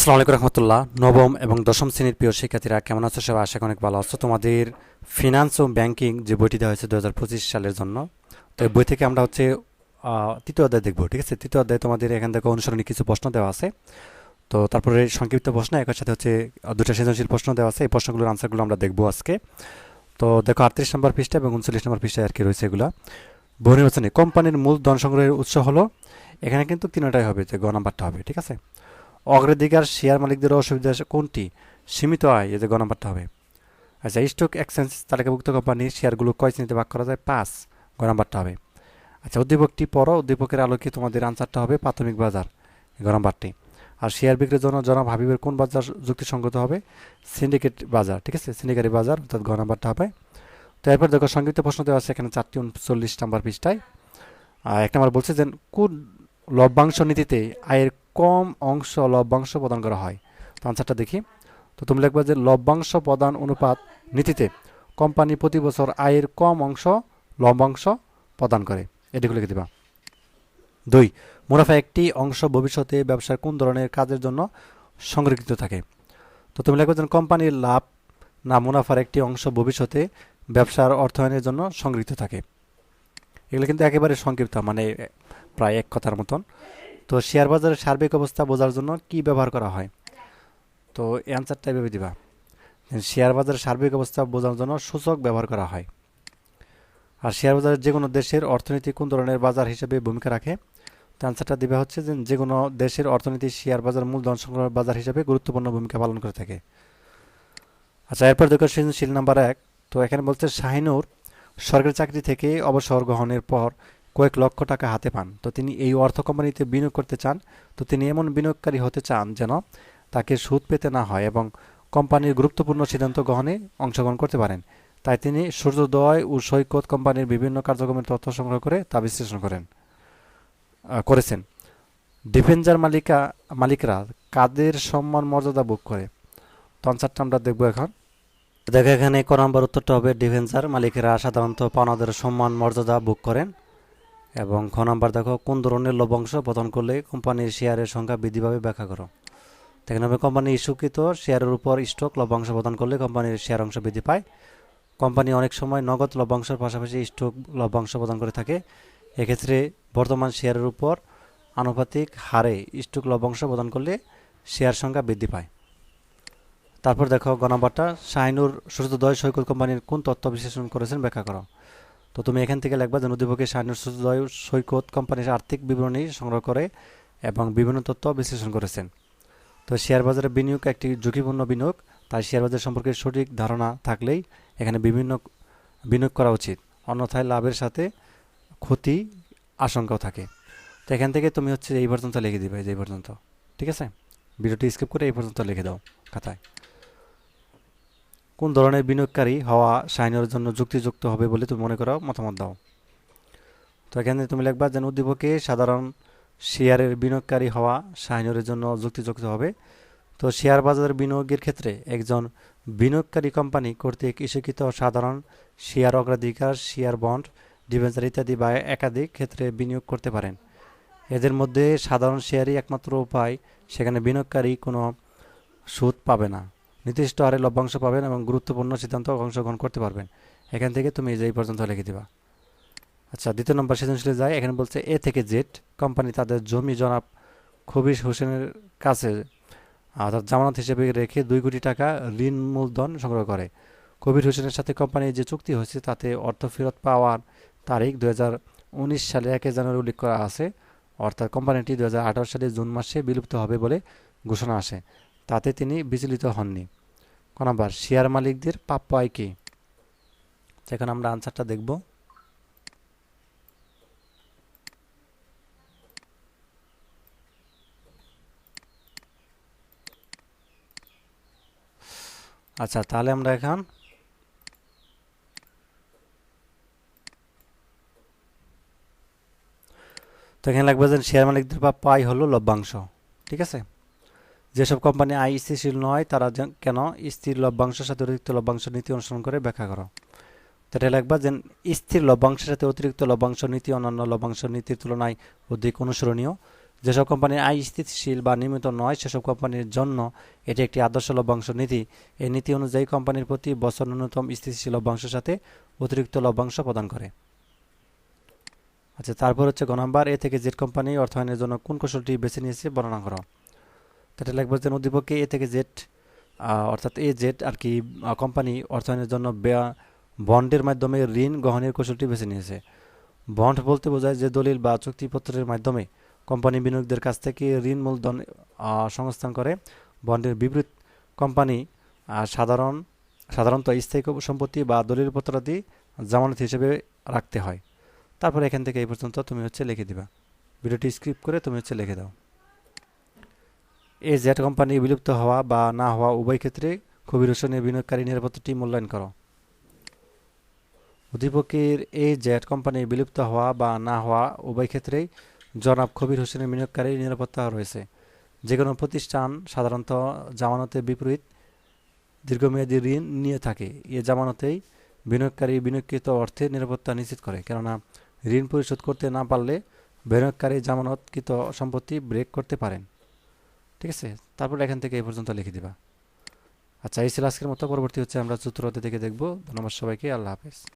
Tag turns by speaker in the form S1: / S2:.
S1: আসসালামু আলাইকুম রহমতুল্লাহ। নবম এবং দশম শ্রেণির প্রিয় শিক্ষার্থীরা কেমন আছো সবাই? আশা অনেক ভালো আছো। তোমাদের ফিনান্স ও ব্যাংকিং যে বইটি দেওয়া হয়েছে দু হাজার পঁচিশ সালের জন্য, তো এই বই থেকে আমরা হচ্ছে তৃতীয় অধ্যায় দেখব, ঠিক আছে? তৃতীয় অধ্যায় তোমাদের এখান থেকে অনুসরণী কিছু প্রশ্ন দেওয়া আছে। তো তারপরে সংক্ষিপ্ত প্রশ্ন একের সাথে হচ্ছে দুটা সৃজনশীল প্রশ্ন দেওয়া আছে। এই প্রশ্নগুলোর আনসারগুলো আমরা দেখব আজকে। তো দেখো, আটত্রিশ নম্বর পৃষ্ঠা এবং উনচল্লিশ নম্বর পৃষ্ঠায় আর কি রয়েছে এগুলো। বহু কোম্পানির মূল ধন সংগ্রহের উৎস হলো, এখানে কিন্তু তিনটাই হবে, যে গ নাম্বারটা হবে, ঠিক আছে? অগ্রাধিকার শেয়ার মালিকদের অসুবিধা কোনটি? সীমিত আয়, এতে গ নাম্বারটা হবে। আচ্ছা স্টক এক্সচেঞ্জ তালিকাভুক্ত কোম্পানির শেয়ারগুলো কয় শ্রেণীতে ভাগ করা যায়? পাঁচ গ নাম্বারটা হবে। আচ্ছা উদ্দীপকটি পড়ো। উদ্দীপকের আলোকে তোমাদের আনসারটা হবে প্রাথমিক বাজার গ নাম্বারটি আর শেয়ার বিক্রির জন্য জনাব হাবিবের কোন বাজার যুক্তিসঙ্গত হবে? সিন্ডিকেট বাজার, ঠিক আছে? সিন্ডিকেট বাজার, অর্থাৎ গ নাম্বারটা হবে। তো এরপর দেখো, সংক্ষিপ্ত প্রশ্ন দেওয়া আছে, এখানে চারটি উনচল্লিশ নাম্বার পৃষ্ঠায়। এক নম্বর বলছে যে, কোন লভ্যাংশ নীতিতে আয়ের কম অংশ লভ্যাংশ প্রদান করা হয়। তো আনসারটা দেখি। তো তুমি লিখবে যে লভ্যাংশ প্রদান অনুপাত নীতিতে কোম্পানি প্রতি বছর আয়ের কম অংশ লভ্যাংশ প্রদান করে। এটিকে লিখে দিবা। দুই, মুনাফা একটি অংশ ভবিষ্যতে ব্যবসার কোন ধরনের কাজের জন্য সংরক্ষিত থাকে? তো তুমি লিখবে যে কোম্পানির লাভ না মুনাফার একটি অংশ ভবিষ্যতে ব্যবসার অর্থায়নের জন্য সংরক্ষিত থাকে। এগুলো কিন্তু একেবারে সংক্ষিপ্ত মানে প্রায় এক কথার মতন। তো শেয়ার বাজারের সার্বিক অবস্থা বোঝার জন্য কি ব্যবহার করা হয়? তো অ্যান্সারটা এভাবে দিবা। শেয়ার বাজারের সার্বিক অবস্থা বোঝার জন্য সূচক ব্যবহার করা হয়। আর শেয়ার বাজারের যে কোনো দেশের অর্থনীতি কোন ধরনের বাজার হিসেবে ভূমিকা রাখে? তো অ্যান্সারটা দিবা হচ্ছে যে যে কোনো দেশের অর্থনীতি শেয়ার বাজার মূলধন সংগ্রহ বাজার হিসেবে গুরুত্বপূর্ণ ভূমিকা পালন করে থাকে। আচ্ছা এরপর দেখো সৃজনশীল নাম্বার এক। তো এখানে বলছে শাহিনুর সরকারি চাকরি থেকে অবসর গ্রহণের পর কয়েক লক্ষ টাকা হাতে পান। তো তিনি এই অর্থ কোম্পানিতে বিনিয়োগ করতে চান। তো তিনি এমন বিনিয়োগকারী হতে চান যেন তাকে সুদ পেতে না হয় এবং কোম্পানির গুরুত্বপূর্ণ সিদ্ধান্ত গ্রহণে অংশগ্রহণ করতে পারেন। তাই তিনি সূর্যোদয় ও সৈকত কোম্পানির বিভিন্ন কার্যক্রমের তথ্য সংগ্রহ করে তা বিশ্লেষণ করেন করেছেন। ডিফেন্সার মালিকা, মালিকরা কাদের সম্মান মর্যাদা ভোগ করে? তো আনসারটা আমরা দেখব এখন। দেখো এখানে ক নম্বর উত্তরটা হবে, ডিফেন্সার মালিকেরা সাধারণত পাওনাদের সম্মান মর্যাদা ভোগ করেন। এবং খ নম্বর দেখো, কোন ধরনের লভ্যাংশ প্রদান করলে কোম্পানির শেয়ারের সংখ্যা বৃদ্ধি পাবে ব্যাখ্যা করো। দেখেন হবে কোম্পানি ইস্যুকৃত শেয়ারের উপর স্টক লভ্যাংশ প্রদান করলে কোম্পানির শেয়ার অংশ বৃদ্ধি পায়। কোম্পানি অনেক সময় নগদ লভ্যাংশের পাশাপাশি স্টক লভ্যাংশ প্রদান করে থাকে। এক্ষেত্রে বর্তমান শেয়ারের উপর আনুপাতিক হারে স্টক লভ্যাংশ প্রদান করলে শেয়ার সংখ্যা বৃদ্ধি পায়। তারপর দেখো, গ নাম্বারটা, শাহিনুর সূর্যোদয় সৈকত কোম্পানির কোন তথ্য বিশ্লেষণ করেছেন ব্যাখ্যা করো। তো তুমি এখান থেকে লিখবা যে নদীপক্ষে সূর্যোদয় সৈকত কোম্পানির আর্থিক বিবরণী সংগ্রহ করে এবং বিভিন্ন তথ্য বিশ্লেষণ করেছেন। তো শেয়ার বাজারে বিনিয়োগ একটি ঝুঁকিপূর্ণ বিনিয়োগ, তাই শেয়ার বাজার সম্পর্কে সঠিক ধারণা থাকলেই এখানে বিভিন্ন বিনিয়োগ করা উচিত। অন্যথায় লাভের সাথে ক্ষতি আশঙ্কাও থাকে। তো এখান থেকে তুমি হচ্ছে এই পর্যন্ত লিখে দিবে, এই পর্যন্ত। ঠিক আছে? ভিডিওটি স্কিপ করে এই পর্যন্ত লিখে দাও খাতায়। কোন ধরনের বিনিয়োগকারী হওয়া সাইনের জন্য যুক্তিযুক্ত হবে বলে তুমি মনে করো মতামত দাও? তো এখানে তুমি লিখবা যেন উদ্দীপকে সাধারণ শেয়ারের বিনিয়োগকারী হওয়া শাহিনের জন্য যুক্তিযুক্ত হবে। তো শেয়ার বাজারের বিনিয়োগের ক্ষেত্রে একজন বিনিয়োগকারী কোম্পানি কর্তৃক ইস্যুকৃত সাধারণ শেয়ার অগ্রাধিকার, শেয়ার বন্ড, ডিভেঞ্চার ইত্যাদি বা একাধিক ক্ষেত্রে বিনিয়োগ করতে পারেন। এদের মধ্যে সাধারণ শেয়ারই একমাত্র উপায়, সেখানে বিনিয়োগকারী কোনো সুদ পাবে না। নির্দিষ্ট আরে লভ্যাংশ পাবেন এবং গুরুত্বপূর্ণ সিদ্ধান্ত অংশগ্রহণ করতে পারবেন। এখান থেকে তুমি এই পর্যন্ত লিখে দিবা। আচ্ছা দ্বিতীয় নম্বর সৃজনশীলে যায়। এখানে বলছে এ থেকে জেড কোম্পানি তাদের জমি জনাব খবির হোসেনের কাছে অর্থাৎ জামানত হিসেবে রেখে দুই কোটি টাকা ঋণ মূলধন সংগ্রহ করে। কবির হোসেনের সাথে কোম্পানির যে চুক্তি হয়েছে, তাতে অর্থ ফেরত পাওয়ার তারিখ দু সালে একে জানুয়ারি উল্লেখ করা আছে। অর্থাৎ কোম্পানিটি দু সালে জুন মাসে বিলুপ্ত হবে বলে ঘোষণা আসে। তাতে তিনি বিচলিত হননি। নাম্বার শেয়ার মালিকদের প্রাপ্য আয় কি? এখন আমরা আনসারটা দেখব। আচ্ছা তাহলে আমরা এখন তো এখানে লাগবে যে শেয়ার মালিকদের প্রাপ্য আয় হলো লভ্যাংশ, ঠিক আছে? যেসব কোম্পানি আয় স্থিতিশীল নয়, তারা কেন? স্থির লভ্যাংশের সাথে অতিরিক্ত লভ্যাংশ নীতি অনুসরণ করে ব্যাখ্যা করো। এটা লিখবা যে স্থির লভ্যাংশের সাথে অতিরিক্ত লভ্যাংশ নীতি অন্যান্য লভ্যাংশ নীতির তুলনায় অধিক অনুসরণীয়। যেসব কোম্পানির আয় স্থিতিশীল বা নিয়মিত নয়, সেসব কোম্পানির জন্য এটি একটি আদর্শ লভ্যাংশ নীতি। এই নীতি অনুযায়ী কোম্পানির প্রতি বছর ন্যূনতম স্থিতিশীল লভ্যাংশের সাথে অতিরিক্ত লভ্যাংশ প্রদান করে। আচ্ছা তারপর হচ্ছে গ এ থেকে জেড কোম্পানি অর্থায়নের জন্য কোন কৌশলটি বেছে নিয়েছে বর্ণনা করো। এটা লিখব যে উদ্দীপকে এ থেকে জেড অর্থাৎ এ জেড আর কি কোম্পানি অর্থায়নের জন্য বন্ডের মাধ্যমে ঋণ গ্রহণের কৌশলটি বেছে নিয়েছে। বন্ড বলতে বোঝায় যে দলিল বা চুক্তিপত্রের মাধ্যমে কোম্পানি বিনিয়োগদের কাছ থেকে ঋণ মূলধন সংস্থান করে। বন্ডের বিপরীত কোম্পানি সাধারণ, সাধারণত স্থায়ী সম্পত্তি বা দলিল দলিলপত্রাদি জামানত হিসেবে রাখতে হয়। তারপর এখান থেকে এই পর্যন্ত তুমি হচ্ছে লিখে দিবা। ভিডিওটি স্ক্রিপ্ট করে তুমি হচ্ছে লিখে দাও। এই জেট কোম্পানি বিলুপ্ত হওয়া বা না হওয়া উভয় ক্ষেত্রে কবির হোসেনের বিনিয়োগকারী নিরাপত্তাটি মূল্যায়ন করো। উদ্দীপকের এই জেট কোম্পানি বিলুপ্ত হওয়া বা না হওয়া উভয় ক্ষেত্রেই জনাব কবির হোসেনের বিনিয়োগকারী নিরাপত্তা রয়েছে। যে কোনো প্রতিষ্ঠান সাধারণত জামানতের বিপরীত দীর্ঘমেয়াদী ঋণ নিয়ে থাকে। এ জামানতেই বিনিয়োগকারী বিনিয়োগকৃত অর্থের নিরাপত্তা নিশ্চিত করে। কেননা, ঋণ পরিশোধ করতে না পারলে বিনিয়োগকারী জামানতকৃত সম্পত্তি ব্রেক করতে পারেন। ঠিক আছে? তারপর এখান থেকে এই পর্যন্ত লিখে দিবা। আচ্ছা এই ছিল আজকের মতো। পরবর্তী হচ্ছে আমরা চতুর্থ থেকে দেখব। ধন্যবাদ সবাইকে। আল্লাহ হাফেজ।